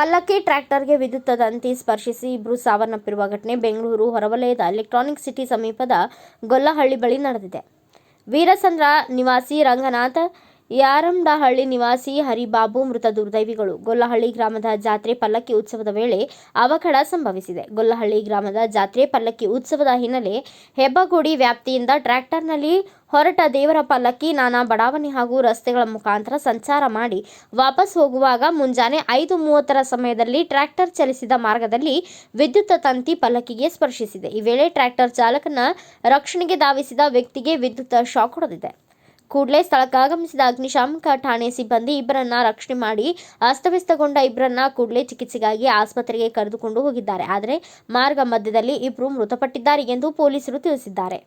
ಪಲ್ಲಕ್ಕಿ ಟ್ರ್ಯಾಕ್ಟರ್ಗೆ ವಿದ್ಯುತ್ ತಂತಿ ಸ್ಪರ್ಶಿಸಿ ಇಬ್ಬರು ಸಾವನ್ನಪ್ಪಿರುವ ಘಟನೆ ಬೆಂಗಳೂರು ಹೊರವಲಯದ ಎಲೆಕ್ಟ್ರಾನಿಕ್ ಸಿಟಿ ಸಮೀಪದ ಗೊಲ್ಲಹಳ್ಳಿ ಬಳಿ ನಡೆದಿದೆ. ವೀರಸಂದ್ರ ನಿವಾಸಿ ರಂಗನಾಥ್ ಯಾರಂಡಹಳ್ಳಿ ನಿವಾಸಿ ಹರಿಬಾಬು ಮೃತ ದುರ್ದೈವಿಗಳು. ಗೊಲ್ಲಹಳ್ಳಿ ಗ್ರಾಮದ ಜಾತ್ರೆ ಪಲ್ಲಕ್ಕಿ ಉತ್ಸವದ ವೇಳೆ ಅವಘಡ ಸಂಭವಿಸಿದೆ. ಗೊಲ್ಲಹಳ್ಳಿ ಗ್ರಾಮದ ಜಾತ್ರೆ ಪಲ್ಲಕ್ಕಿ ಉತ್ಸವದ ಹಿನ್ನೆಲೆ ಹೆಬ್ಬಗುಡಿ ವ್ಯಾಪ್ತಿಯಿಂದ ಟ್ರ್ಯಾಕ್ಟರ್ನಲ್ಲಿ ಹೊರಟ ದೇವರ ಪಲ್ಲಕ್ಕಿ ನಾನಾ ಬಡಾವಣೆ ಹಾಗೂ ರಸ್ತೆಗಳ ಮುಖಾಂತರ ಸಂಚಾರ ಮಾಡಿ ವಾಪಸ್ ಹೋಗುವಾಗ ಮುಂಜಾನೆ ಐದು ಮೂವತ್ತರ ಸಮಯದಲ್ಲಿ ಟ್ರ್ಯಾಕ್ಟರ್ ಚಲಿಸಿದ ಮಾರ್ಗದಲ್ಲಿ ವಿದ್ಯುತ್ ತಂತಿ ಪಲ್ಲಕ್ಕಿಗೆ ಸ್ಪರ್ಶಿಸಿದೆ. ಈ ವೇಳೆ ಟ್ರ್ಯಾಕ್ಟರ್ ಚಾಲಕನ ರಕ್ಷಣೆಗೆ ಧಾವಿಸಿದ ವ್ಯಕ್ತಿಗೆ ವಿದ್ಯುತ್ ಶಾಕ್ ಹೊಡೆದಿದೆ. ಕೂಡಲೇ ಸ್ಥಳಕ್ಕಾಗಮಿಸಿದ ಅಗ್ನಿಶಾಮಕ ಠಾಣೆ ಸಿಬ್ಬಂದಿ ಇಬ್ಬರನ್ನ ರಕ್ಷಣೆ ಮಾಡಿ ಅಸ್ತವ್ಯಸ್ತಗೊಂಡ ಇಬ್ಬರನ್ನ ಕೂಡಲೇ ಚಿಕಿತ್ಸೆಗಾಗಿ ಆಸ್ಪತ್ರೆಗೆ ಕರೆದುಕೊಂಡು ಹೋಗಿದ್ದಾರೆ. ಆದರೆ ಮಾರ್ಗ ಮಧ್ಯದಲ್ಲಿ ಇಬ್ಬರು ಮೃತಪಟ್ಟಿದ್ದಾರೆ ಎಂದು ಪೊಲೀಸರು ತಿಳಿಸಿದ್ದಾರೆ.